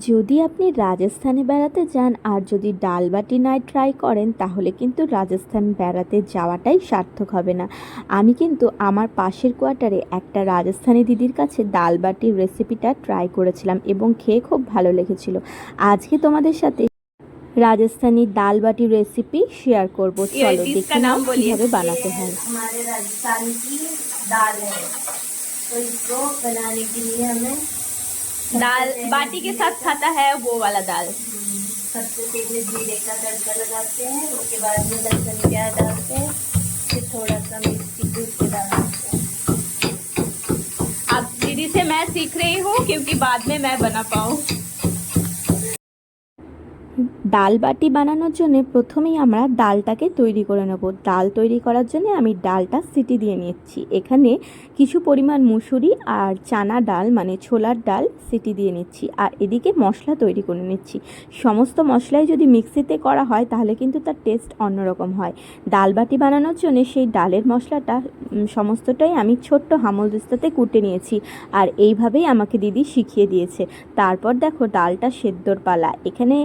যদি আপনি রাজস্থানে বেড়াতে যান আর যদি ডালবাটি নয় ট্রাই করেন তাহলে কিন্তু রাজস্থান বেড়াতে যাওয়াটাই সার্থক হবে না আমি কিন্তু আমার পাশের কোয়ার্টারে একটা রাজস্থানি দিদির কাছে ডালবাটির রেসিপিটা ট্রাই করেছিলাম এবং খেয়ে খুব ভালো লেগেছিল আজকে তোমাদের সাথে রাজস্থানি ডালবাটি রেসিপি শেয়ার করব ये চলো डिश দেখে का নাও नाम बोलिए কীভাবে বানাতে হয় हमारे राजस्थान की दाल है तो इसको बनाने के लिए हमें दाल बाटी के साथ खाता है वो वाला दाल। सबसे पहले जीरे का तड़का लगाते हैं उसके बाद में लहसुन प्याज डालते हैं फिर थोड़ा सा मिर्ची कूट के डालते हैं। अब दीदी से मैं सीख रही हूँ क्योंकि बाद में मैं बना पाऊँ। ডাল বাটি বানানোর জন্য প্রথমেই আমরা ডালটাকে তৈরি করে নেব। ডাল তৈরি করার জন্য আমি ডালটা সিটি দিয়ে নিচ্ছি। এখানে কিছু পরিমাণ মুসুরি আর চানা ডাল মানে ছোলার ডাল সিটি দিয়ে নিচ্ছি আর এদিকে মশলা তৈরি করে নিচ্ছি। সমস্ত মশলাই যদি মিক্সিতে করা হয় তাহলে কিন্তু তার টেস্ট অন্যরকম হয়। ডাল বাটি বানানোর জন্য সেই ডালের মশলাটা সমস্তটাই আমি ছোট্ট হামল দিস্তাতে কুটে নিয়েছি আর এইভাবেই আমাকে দিদি শিখিয়ে দিয়েছে। তারপর দেখো ডালটা সেদ্ধর পালা। এখানে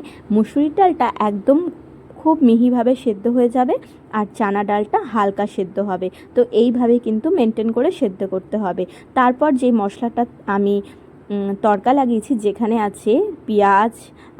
মুসুরির ডালটা একদম খুব মিহিভাবে সেদ্ধ হয়ে যাবে আর চানা ডালটা হালকা সেদ্ধ হবে। তো এইভাবে কিন্তু মেনটেন করে সেদ্ধ করতে হবে। তারপর যে মশলাটা আমি তড়কা লাগিয়েছি যেখানে আছে পেঁয়াজ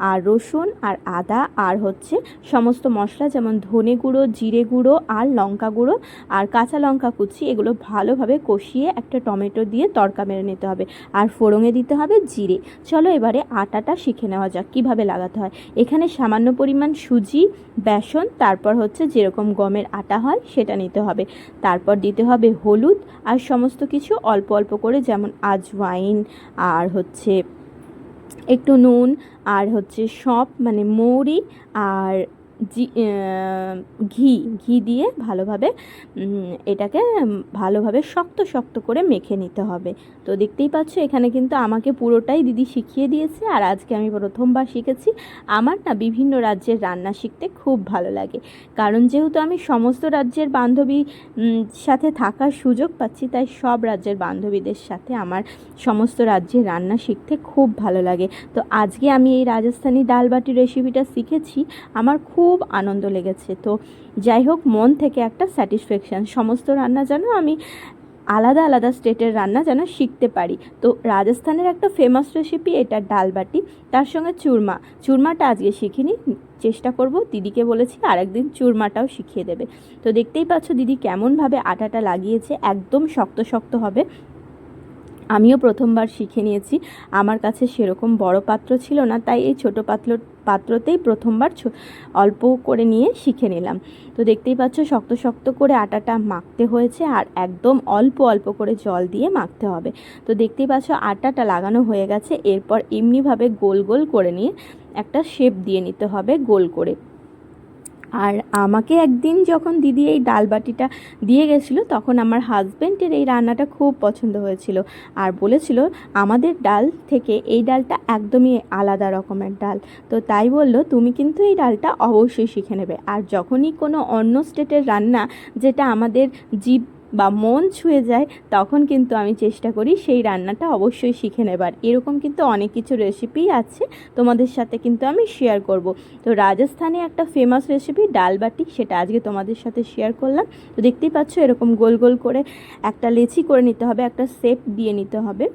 আর রসুন আর আদা আর হচ্ছে সমস্ত মশলা যেমন ধনে গুঁড়ো, জিরে গুঁড়ো আর লঙ্কা গুঁড়ো আর কাঁচা লঙ্কা কুচি, এগুলো ভালোভাবে কষিয়ে একটা টমেটো দিয়ে তড়কা মেরে নিতে হবে। আর ফোড়ঙে দিতে হবে জিরে। চলো এবারে আটাটা শিখে নেওয়া যাক, কীভাবে লাগাতে হয়। এখানে সামান্য পরিমাণ সুজি, বেসন, তারপর হচ্ছে যেরকম গমের আটা হয় সেটা নিতে হবে। তারপর দিতে হবে হলুদ আর সমস্ত কিছু অল্প অল্প করে যেমন আজওয়াইন আর হচ্ছে একটু নুন আর হচ্ছে সব মানে মৌরি আর ঘি ঘি দিয়ে ভালোভাবে এটাকে ভালোভাবে শক্ত শক্ত করে মেখে নিতে হবে। তো দেখতেই পাচ্ছ, এখানে কিন্তু আমাকে পুরোটাই দিদি শিখিয়ে দিয়েছে আর আজকে আমি প্রথমবার শিখেছি। আমার না বিভিন্ন রাজ্যের রান্না শিখতে খুব ভালো লাগে। কারণ যেহেতু আমি সমস্ত রাজ্যের বান্ধবী সাথে থাকার সুযোগ পাচ্ছি, তাই সব রাজ্যের বান্ধবীদের সাথে আমার সমস্ত রাজ্যের রান্না শিখতে খুব ভালো লাগে। তো আজকে আমি এই রাজস্থানি ডাল বাটি রেসিপিটা শিখেছি। আমার খুব আনন্দ লেগেছে। তো যাই হোক মন থেকে একটা স্যাটিসফ্যাকশান সমস্ত রান্না যেন আমি আলাদা আলাদা স্টেটের রান্না যেন শিখতে পারি। তো রাজস্থানের একটা ফেমাস রেসিপি এটা ডাল বাটি, তার সঙ্গে চুরমা। চুরমাটা আজকে শিখিনি, চেষ্টা করব। দিদিকে বলেছি আরেকদিন চুরমাটাও শিখিয়ে দেবে। তো দেখতেই পাচ্ছ দিদি কেমনভাবে আটাটা লাগিয়েছে, একদম শক্ত শক্ত হবে। আমিও প্রথমবার শিখে নিয়েছি। আমার কাছে সেরকম বড় পাত্র ছিল না, তাই এই ছোট পাত্র পাত্রতেই প্রথমবার অল্প করে নিয়ে শিখে নিলাম। তো দেখতেই পাচ্ছ, শক্ত শক্ত করে আটাটা মাখতে হয়েছে আর একদম অল্প অল্প করে জল দিয়ে মাখতে হবে। তো দেখতেই পাচ্ছ, আটাটা লাগানো হয়ে গেছে। এরপর এমনিভাবে গোল গোল করে নিয়ে একটা শেপ দিয়ে নিতে হবে, গোল করে। আর আমাকে একদিন যখন দিদি এই ডাল বাটিটা দিয়ে গেছিল, তখন আমার হাজব্যান্ডের এই রান্নাটা খুব পছন্দ হয়েছিল। আর বলেছিল, আমাদের ডাল থেকে এই ডালটা একদমই আলাদা রকমের ডাল। তো তাই বলল, তুমি কিন্তু এই ডালটা অবশ্যই শিখে নেবে। আর যখনই কোনো অন্য স্টেটের রান্না, যেটা আমাদের জীব বা মন ছুঁয়ে যায়, তখন কিন্তু আমি চেষ্টা করি সেই রান্নাটা অবশ্যই শিখে নেবার। এরকম কিন্তু অনেক কিছু রেসিপি আছে তোমাদের সাথে কিন্তু আমি শেয়ার করব। তো রাজস্থানে একটা ফেমাস রেসিপি ডাল বাটি, সেটা আজকে তোমাদের সাথে শেয়ার করলাম। তো দেখতেই পাচ্ছ এরকম গোল গোল করে একটা লেচি করে নিতে হবে, একটা শেপ দিয়ে নিতে হবে।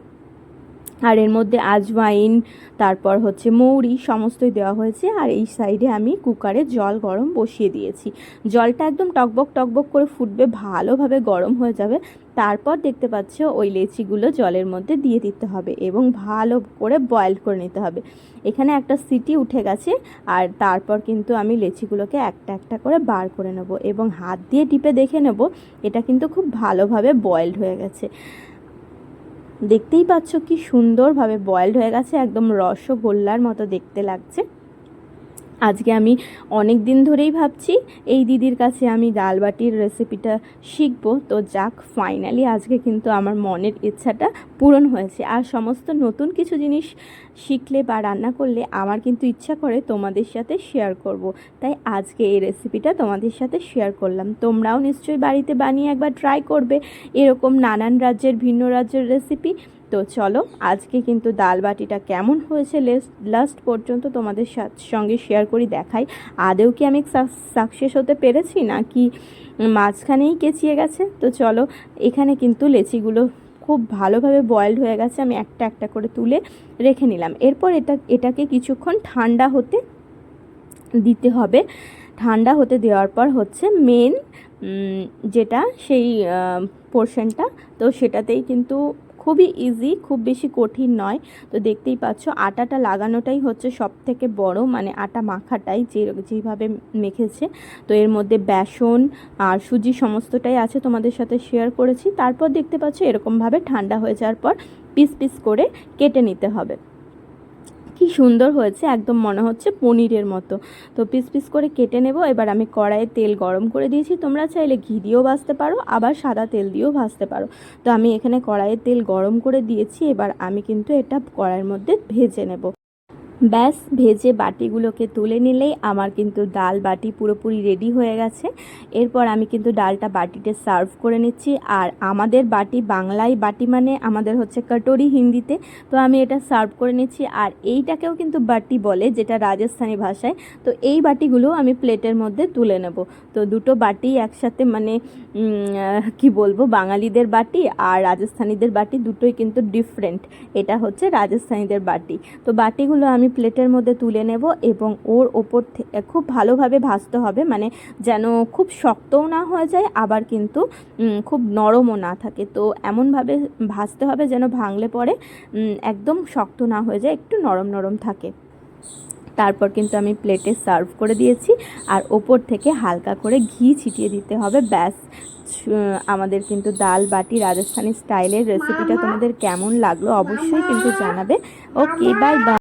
আর এর মধ্যে আজওয়াইন, তারপর হচ্ছে মৌরি, সমস্তই দেওয়া হয়েছে। আর এই সাইডে আমি কুকারে জল গরম বসিয়ে দিয়েছি। জলটা একদম টকবক টকবক করে ফুটবে, ভালোভাবে গরম হয়ে যাবে। তারপর দেখতে পাচ্ছ ওই লেচিগুলো জলের মধ্যে দিয়ে দিতে হবে এবং ভালো করে বয়েল করে নিতে হবে। এখানে একটা সিটি উঠে গেছে আর তারপর কিন্তু আমি লেচিগুলোকে একটা একটা করে বার করে নেব এবং হাত দিয়ে টিপে দেখে নেব, এটা কিন্তু খুব ভালোভাবে বয়েলড হয়ে গেছে। দেখতেই পাচ্ছ কি সুন্দরভাবে বয়েলড হয়ে গেছে একদম রসগোল্লার মতো দেখতে লাগছে। আজকে আমি অনেক দিন ধরেই ভাবছি এই দিদির কাছে আমি ডাল বাটির রেসিপিটা শিখব। তো যাক ফাইনালি আজকে কিন্তু আমার মনের ইচ্ছাটা পূরণ হয়েছে। আর সমস্ত নতুন কিছু জিনিস শিখলে বা রান্না করলে আমার কিন্তু ইচ্ছা করে তোমাদের সাথে শেয়ার করব। তাই আজকে এই রেসিপিটা তোমাদের সাথে শেয়ার করলাম। তোমরাও নিশ্চয়ই বাড়িতে বানিয়ে একবার ট্রাই করবে। এরকম নানান রাজ্যের, ভিন্ন রাজ্যের রেসিপি তো চলো, আজকে কিন্তু ডাল বাটিটা কেমন হয়েছে লাস্ট পর্যন্ত তোমাদের সঙ্গে শেয়ার করি, দেখাই। আদেও কি আমি সাকসেস হতে পেরেছি না কি মাঝখানেই কেচিয়ে গেছে? তো চলো, এখানে কিন্তু লেচিগুলো খুব ভালোভাবে বয়েলড হয়ে গেছে, আমি একটা একটা করে তুলে রেখে নিলাম। এরপর এটা, এটাকে কিছুক্ষণ ঠান্ডা হতে দিতে হবে। ঠান্ডা হতে দেওয়ার পর হচ্ছে মেন যেটা সেই পোর্শনটা তো সেটাতেই কিন্তু খুবই ইজি খুব বেশি কঠিন নয়। তো দেখতেই পাচ্ছ, আটাটা লাগানোটাই হচ্ছে সব থেকে বড় মানে আটা মাখাটাই যে, যেভাবে মেখেছে। তো এর মধ্যে বেসন আর সুজি সমস্তটাই আছে তোমাদের সাথে শেয়ার করেছি। তারপর দেখতে পাচ্ছ, এরকমভাবে ঠান্ডা হয়ে যাওয়ার পর পিস পিস করে কেটে নিতে হবে। কি সুন্দর হয়েছে, একদম মনে হচ্ছে পনিরের মতো। তো পিস পিস করে কেটে নেব, এবার আমি কড়াইয়ে তেল গরম করে দিয়েছি। তোমরা চাইলে ঘি দিয়েও ভাজতে পারো, আবার সাদা তেল দিয়েও ভাজতে পারো। তো আমি এখানে কড়াইয়ে তেল গরম করে দিয়েছি, এবার আমি কিন্তু এটা কড়াইয়ের মধ্যে ভেজে নেব। ব্যাস, ভেজে বাটিগুলোকে তুলে নিলেই আমার কিন্তু ডাল বাটি পুরোপুরি রেডি হয়ে গেছে। এরপর আমি কিন্তু ডালটা বাটিতে সার্ভ করে নিচ্ছি। আর আমাদের বাটি বাংলায় বাটি মানে আমাদের হচ্ছে কটোরি হিন্দিতে। তো আমি এটা সার্ভ করে নিচ্ছি। আর এইটাকেও কিন্তু বাটি বলে, যেটা রাজস্থানি ভাষায়। তো এই বাটিগুলো আমি প্লেটের মধ্যে তুলে নেব। তো দুটো বাটি একসাথে মানে কি বলব, বাঙালিদের বাটি আর রাজস্থানীদের বাটি দুটোই কিন্তু ডিফারেন্ট এটা হচ্ছে রাজস্থানীদের বাটি। তো বাটিগুলো আমি প্লেটের মধ্যে তুলে নেব এবং ওর ওপর থেকে খুব ভালোভাবে ভাজতে হবে। মানে যেন খুব শক্তও না হয়ে যায় আবার কিন্তু খুব নরমও না থাকে। তো এমনভাবে ভাজতে হবে যেন ভাঙলে পরে একদম শক্ত না হয়ে যায় একটু নরম নরম থাকে। তারপর কিন্তু আমি প্লেটে সার্ভ করে দিয়েছি। আর ওপর থেকে হালকা করে ঘি ছিটিয়ে দিতে হবে। ব্যাস আমাদের কিন্তু ডাল বাটি রাজস্থানি স্টাইলের রেসিপিটা তোমাদের কেমন লাগল অবশ্যই কিন্তু জানাবে। Okay bye bye.